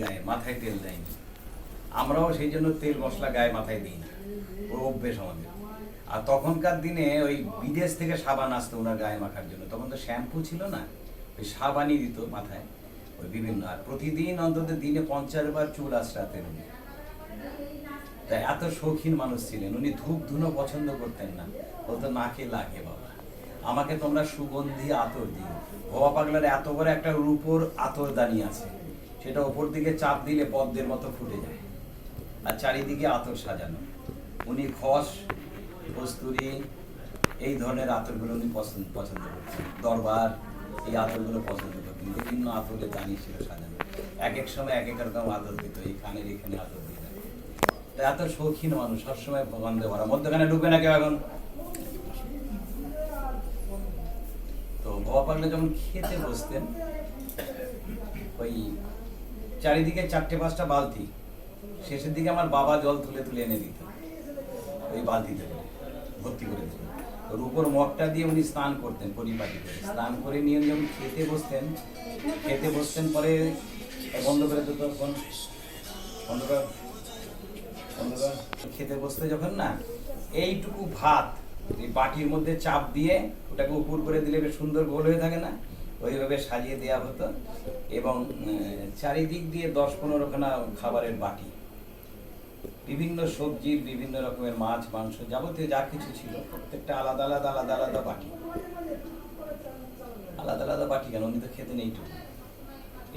গায়ে, মাথায় তেল দেয়নি। আমরাও সেই জন্য তেল মশলা গায়ে মাথায় দিই না। ও অভ্যেস আমাদের। আর তখনকার দিনে ওই বিদেশ থেকে সাবান আসতো ওনার গায়ে মাখার জন্য। তখন তো শ্যাম্পু ছিল না। ওই সাবানই দিত মাথায়। ওই বিভিন্ন, আর প্রতিদিন অন্তত দিনে পঞ্চাশ বার চুল আশ্রাতেন উনি। তাই এত শৌখিন মানুষ ছিলেন। উনি ধূপ ধুনো পছন্দ করতেন না। বলতো নাকে লাগে বাবা। আমাকে তোমরা সুগন্ধি আতর দিও। ভবা পাগলার এত বড় একটা রূপোর আতর দানি আছে। সেটা ওপর দিকে চাপ দিলে পদ্মের মতো ফুটে যায়। আর চারিদিকে আতর সাজানো। উনি খস কস্তুরি, এই ধরনের আতরগুলো উনি পছন্দ পছন্দ করতেন দরবার, এই আতরগুলো পছন্দ করতেন বিভিন্ন আতরের দানি ছিল সাজানো। এক এক সময় এক এক রকম আতর দিত। এই কানের এখানে আতর দিত। এত শৌখিন মানুষ সবসময় গন্ধে ভরা মধ্যখানে ঢুকবে না কেউ এখন? তো বাবা পাগলে যখন খেতে বসতেন, ওই চারিদিকে চারটে পাঁচটা বালতি। শেষের দিকে আমার বাবা জল তুলে তুলে এনে দিত, ওই বালতিতে ভর্তি করে দিত। ওর উপর মগটা দিয়ে উনি স্নান করতেন পরিপাটি করে স্নান করে নিয়ে যখন খেতে বসতেন খেতে বসতেন পরে বন্ধ করে দিত তখন। খেতে বসতে যখন না, এইটুকু ভাত বাটির মধ্যে চাপ দিয়ে ওটাকে উপর করে দিলে বেশ সুন্দর গোল হয়ে থাকে না? ওইভাবে সাজিয়ে দেওয়া হতো এবং চারিদিক দিয়ে দশ পনেরো খানা খাবারের বাটি। বিভিন্ন সবজির বিভিন্ন রকমের মাছ, মাংস যাবতীয় যা কিছু ছিল, প্রত্যেকটা আলাদা আলাদা আলাদা আলাদা বাটি। আলাদা আলাদা বাটি কেন? উনি তো খেতেন এইটুকু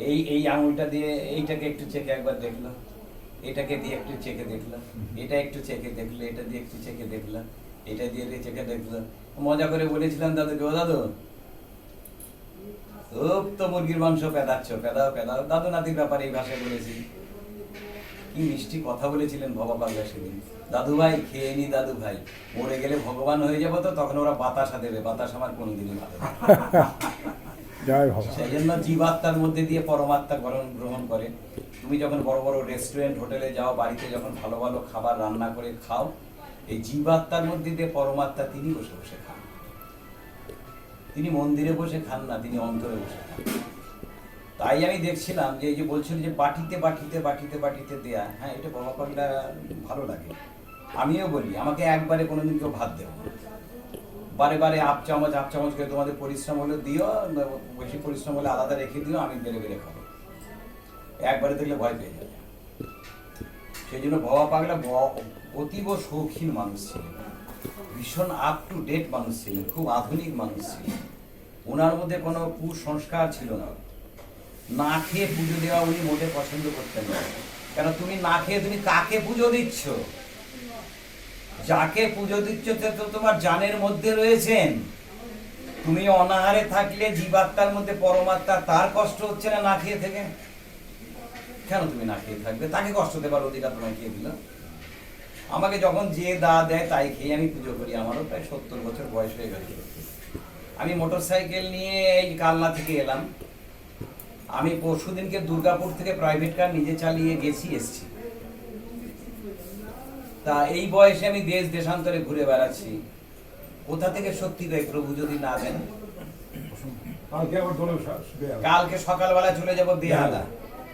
এই এই আঙুলটা দিয়ে এইটাকে একটু চেখে একবার দেখল। এটাকে দিয়ে একটু চেখে দেখল। এটা একটু চেখে দেখল, এটা দিয়ে একটু চেখে দেখল, এটা দিয়ে দিয়ে চেখে দেখল। মজা করে বলেছিলাম দাদুকে, ও দাদু খুব তো মুরগির মাংস পেদাচ্ছ পেদাও পেদাও। দাদু নাতির ব্যাপারে এই ভাষায় বলেছি। কি মিষ্টি কথা বলেছিলেন ভবা পাগলা সেদিন। দাদু ভাই খেয়ে নি দাদু ভাই। মরে গেলে ভগবান হয়ে যাব তো তখন ওরা বাতাসা দেবে। বাতাস আমার কোনোদিনই ভালো সেই জন্য জীবাত্মার মধ্যে দিয়ে পরমাত্মা গ্রহণ গ্রহণ করে। তুমি যখন বড় বড় রেস্টুরেন্ট হোটেলে যাও বাড়িতে যখন ভালো ভালো খাবার রান্না করে খাও এই জীবাত্মার মধ্যে দিয়ে পরমাত্মা তিনি বসে বসে খান তিনি মন্দিরে বসে খান না, তিনি অন্তরে বসে খান। তাই আমি দেখছিলাম যে এই যে বলছিল যে বাটিতে বাটিতে বাটিতে বাটিতে দেয়া হ্যাঁ এটা বাবা পাগলা ভালো লাগে। আমিও বলি, আমাকে একবারে কোনোদিন কেউ ভাত দেবো বারে বারে আপ চামচ আপ চামচ করে তোমাদের পরিশ্রম হলে দিও, বেশি পরিশ্রম হলে আলাদা রেখে দিও, আমি বেড়ে বেড়ে খাব। একবারে দেখলে ভয় পেয়ে যাবে। সেই জন্য বাবা পাগলা অতীব শৌখিন মানুষ ছিলেন ভীষণ আপ টু ডেট মানুষ ছিলেন, খুব আধুনিক মানুষ ছিলেন। ওনার মধ্যে কোনো কুসংস্কার ছিল না। না খেয়ে পুজো দেওয়া উনি মোটে পছন্দ করতেন না। কেন, তুমি না খেয়ে তুমি কাকে পুজো দিচ্ছ? যাকে পুজো দিচ্ছ তো তোমার জানের মধ্যে রয়েছেন। তুমি অনাহারে থাকলে জীবাত্মার মধ্যে পরমাত্মা, তার কষ্ট হচ্ছে না না খেয়ে থেকে? কেন তুমি না খেয়ে থাকবে? তাকে কষ্ট দেবার অধিকার তোমায় কে দিল? আমাকে যখন যে দা দেয় তাই খেয়ে আমি পুজো করি। আমারও প্রায় সত্তর বছর বয়স হয়ে গেছে। আমি মোটর সাইকেল নিয়ে এই কালনা থেকে এলাম। আমি পরশু দিনকে দুর্গাপুর থেকে প্রাইভেট কার নিজে চালিয়ে গেছি এসছি। তা এই বয়সে আমি দেশ দেশান্তরে ঘুরে বেড়াচ্ছি। কোথা থেকে সত্যি দেয় প্রভু যদি না দেন। কালকে সকালবেলা চলে যাব বেহালা।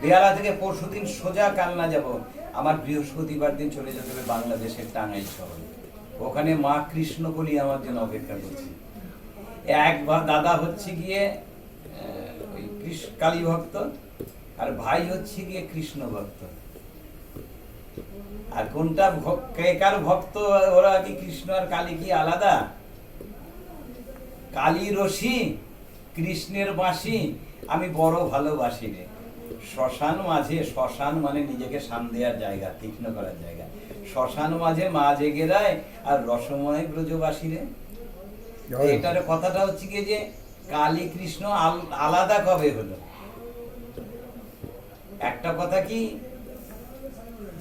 বেহালা থেকে পরশু দিন সোজা কালনা যাব। আমার বৃহস্পতিবার দিন চলে যেতে হবে বাংলাদেশের টাঙ্গাইল শহরে। ওখানে মা কৃষ্ণ বলি আমার জন্য অপেক্ষা করছে। এক ভা- দাদা হচ্ছে গিয়ে ওই কালী ভক্ত, আর ভাই হচ্ছে গিয়ে কৃষ্ণ ভক্ত। আর কোনটা কে কার ভক্ত, ওরা কি কৃষ্ণ আর কালী কি আলাদা? কালী রশি কৃষ্ণের বাঁশি, আমি বড় ভালোবাসি রে। শ্মশান মাঝে শ্মশান মানে নিজেকে শান দেওয়ার জায়গা তীক্ষ্ণ করার জায়গা। শ্মশান মাঝে মা জেগে রায় আর রসময় ব্রজবাসী রে। এটার কথাটা হচ্ছে কি যে কালী কৃষ্ণ আলাদা কবে হলো? একটা কথা কি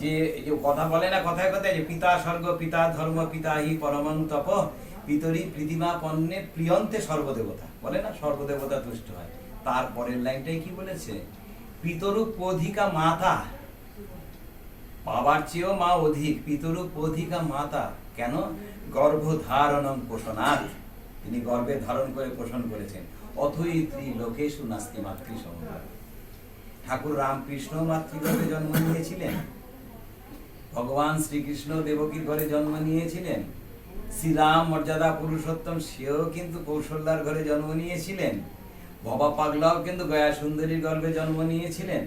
যে কথা বলে না কথায় কথায় যে পিতা স্বর্গ পিতা ধর্ম পিতা হি পরমং তপ পিতরি প্রীতিমা পণ্যে প্রিয়ন্তে সর্বদেবতা বলে না সর্বদেবতা তুষ্ট হয়। তারপরের লাইনটাই কি বলেছে? পিতরূপ অধিকা মাতা বাবার চেয়েও মা অধিক পিতরূপ অধিকা মাতা কেন? গর্ভধারণম পোষণার তিনি গর্ভে ধারণ করে পোষণ করেছেন। অথই ত্রি লোকেশু নাস্তি মাতৃ সমভাব ঠাকুর রামকৃষ্ণ মাতৃগর্ভে জন্ম নিয়েছিলেন। ভগবান শ্রীকৃষ্ণ দেবকীর ঘরে জন্ম নিয়েছিলেন। শ্রীরাম মর্যাদা পুরুষোত্তম, সেও কিন্তু কৌশলদার ঘরে জন্ম নিয়েছিলেন। বাবা পাগলাও কিন্তু গয়া সুন্দরীর গর্ভে জন্ম নিয়েছিলেন।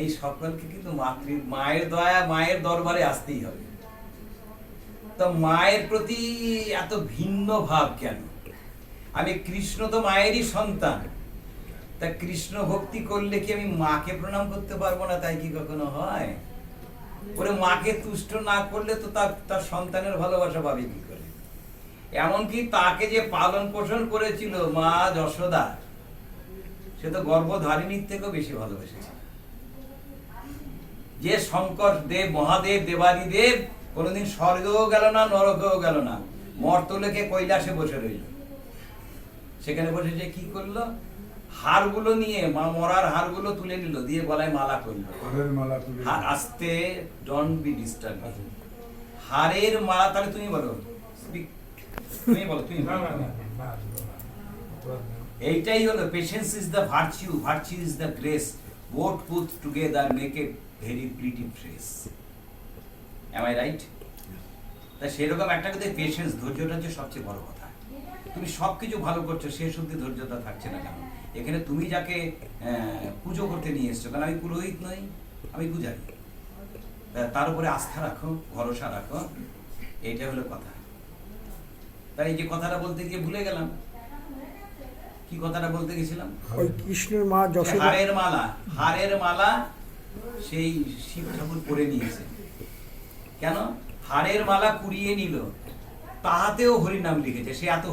এই সকলকে কিন্তু মাতৃ, মায়ের দয়া, মায়ের দরবারে আসতেই হবে। তো মায়ের প্রতি এত ভিন্ন ভাব কেন? আমি কৃষ্ণ তো মায়েরই সন্তান। তা কৃষ্ণ ভক্তি করলে কি আমি মাকে প্রণাম করতে পারব না? তাই কি কখনো হয়? ওরে মাকে তুষ্ট না করলে তো তার তার সন্তানের ভালোবাসা পাবে কি করে? এমনকি তাকে যে পালন পোষণ করেছিল মা যশোদা সে তো গর্ভধারিণীর থেকেও বেশি ভালোবেসেছে যে শঙ্কর দেব মহাদেব দেবাদি দেব কোনোদিন স্বর্গেও গেল না নরকেও গেল না মর্তলোকে কৈলাসে বসে রইল সেখানে বসে যে কি করল হারগুলো নিয়ে মা মরার হারগুলো তুলে নিল দিয়ে গলায় মালা করল হারের হার আস্তে ডোন্ট বি ডিস্টার্ব হারের মালা তাহলে তুমি বলো তুমি বলো তুমি। এইটাই হলো patience is the virtue virtue is the grace both put together make a very pretty phrase am I right তা সেরকম একটা কিন্তু পেশেন্স ধৈর্যটা হচ্ছে সবচেয়ে বড় কথা। তুমি সব কিছু ভালো করছ শেষ অব্দি ধৈর্যতা থাকছে না কেন? এখানে তুমি যাকে পুজো করতে নিয়ে এসছো কারণ আমি পুরোহিত নই? আমি পূজারি। তার উপরে আস্থা রাখো ভরসা রাখো এইটা হলো কথা। তাই এই যে কথাটা বলতে গিয়ে ভুলে গেলাম কি কথাটা বলতে গেছিলাম? ওই কৃষ্ণের মা যশোদা। হারের মালা হারের মালা সেই শিব ঠাকুর পরে নিয়েছে। কেন? হারের মালা কুড়িয়ে নিল তাহাতেও হরিনাম লিখেছে সে এত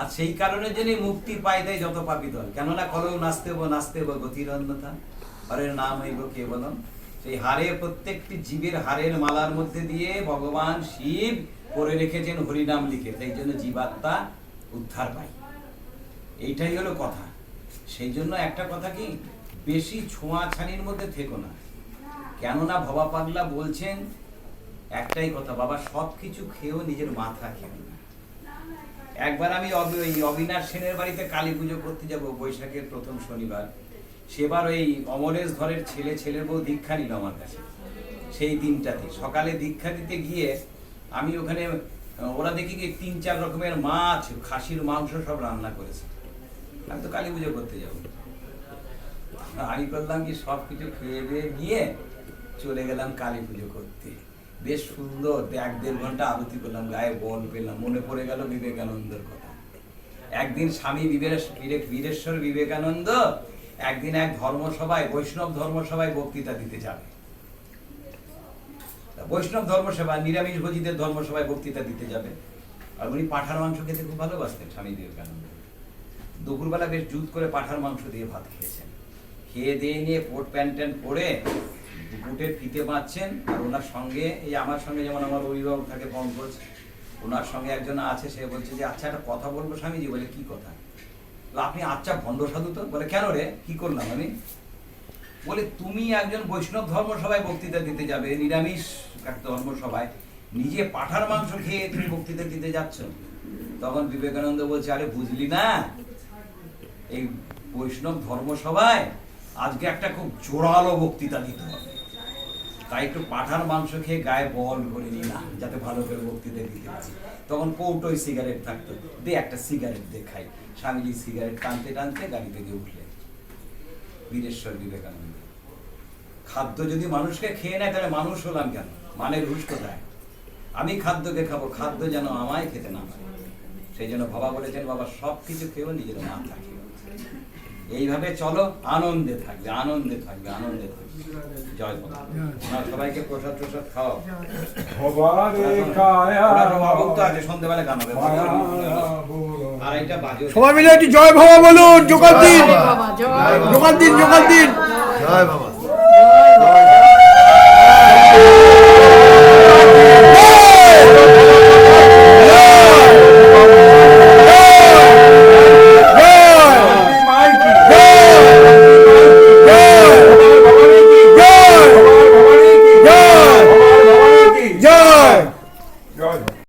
আর সেই কারণের জন্য মুক্তি পায় দেয় যত পাপি দল। কেননা কলেও নাচতে নাচতে গতির অন্যথা হরের নাম হইব কেবলম। সেই হারে প্রত্যেকটি জীবের হারের মালার মধ্যে দিয়ে ভগবান শিব পরে রেখেছেন, হরিনাম লিখে সেই জন্য জীবাত্মা উদ্ধার পায়। এইটাই হলো কথা। সেই জন্য একটা কথা কি, বেশি ছোঁয়াছানির মধ্যে থেকো না। কেননা ভবা পাগলা বলছেন, একটাই কথা, বাবা সব কিছু খেয়েও নিজের মাথা খেয়ে একবার আমি অবিনাশ সেনের বাড়িতে কালী পুজো করতে যাব, বৈশাখের প্রথম শনিবার। সেবার ওই অমরেশ ধরের ছেলে, ছেলের বউ দীক্ষা নিল আমার কাছে। সেই দিনটাতে, সকালে দীক্ষা দিতে গিয়ে আমি ওখানে ওরা দেখি কি তিন চার রকমের মাছ, খাসির মাংস সব রান্না করেছে। আমি তো কালী পুজো করতে যাব। আমি করলাম কি সব কিছু খেয়ে দিয়ে নিয়ে চলে গেলাম কালী পুজো করতে। বেশ সুন্দর এক দেড় ঘণ্টা আরতি করলাম, গায়ে বল পেলাম, মনে পড়ে গেল বিবেকানন্দের কথা। একদিন স্বামী বীরে- বীরেশ্বর বিবেকানন্দ একদিন এক ধর্মসভায়, বৈষ্ণব ধর্মসভায় বক্তৃতা দিতে যাবে। বৈষ্ণব ধর্মসভা নিরামিষ ভোজীদের ধর্মসভায় বক্তৃতা দিতে যাবে। আর উনি পাঠার মাংস খেতে খুব ভালোবাসতেন স্বামী বিবেকানন্দ। দুপুরবেলা বেশ জুত করে পাঠার মাংস দিয়ে ভাত খেয়েছেন। খেয়ে দিয়ে নিয়ে কোট প্যান্ট ট্যান্ট পরে বুটের ফিতে বাঁধছেন আর ওনার সঙ্গে, এই আমার সঙ্গে যেমন আমার অভিভাবক থাকে পঙ্কজ ওনার সঙ্গে একজন আছে, সে বলছে যে আচ্ছা একটা কথা বলব স্বামীজি? বলে, কি কথা? আপনি আচ্ছা ভণ্ড সাধু তো? বলে, কেন রে? কি করলাম আমি? বলে, তুমি একজন বৈষ্ণব ধর্মসভায় বক্তৃতা দিতে যাবে, নিরামিষ একটা ধর্মসভায় নিজে পাঠার মাংস খেয়ে তুমি বক্তৃতা দিতে যাচ্ছ? তখন বিবেকানন্দ বলছে, আরে বুঝলি না? এই বৈষ্ণব ধর্মসভায় আজকে একটা খুব জোরালো বক্তৃতা দিতে হবে। তাই একটু পাঠার মাংস খেয়ে গায়ে বল করে নিলাম যাতে ভালো করে বক্তৃতা দিতে পারি তখন কৌটোয় সিগারেট থাকতো, দে একটা সিগারেট দে খাই। স্বামীজি সিগারেট টানতে টানতে গাড়ি থেকে উঠলেন বীরেশ্বর বিবেকানন্দ। খাদ্য যদি মানুষকে খেয়ে নেয়, তাহলে মানুষ হলাম কেন? মানে রুশ কোথায় আমি খাদ্যকে খাব খাদ্য যেন আমায় খেতে না পারে। সেই জন্য বাবা বলেছেন বাবা সব কিছু খেয়েও নিজের মাথা খেয়েও এইভাবে চলো আনন্দে থাকবে আনন্দে থাকবে আনন্দে থাকবে। জয় বাবা। সবাইকে প্রসাদ প্রসাদ খাও। ভক্ত আছে সন্ধ্যেবেলা গান হবে। আর এটা বাজে সবাই মিলে একটু জয় বাবা বলুন জোগাড় দিন। জয় বাবা, জয় বাবা। জোগাড় দিন জোগাড় দিন। জয় বাবা।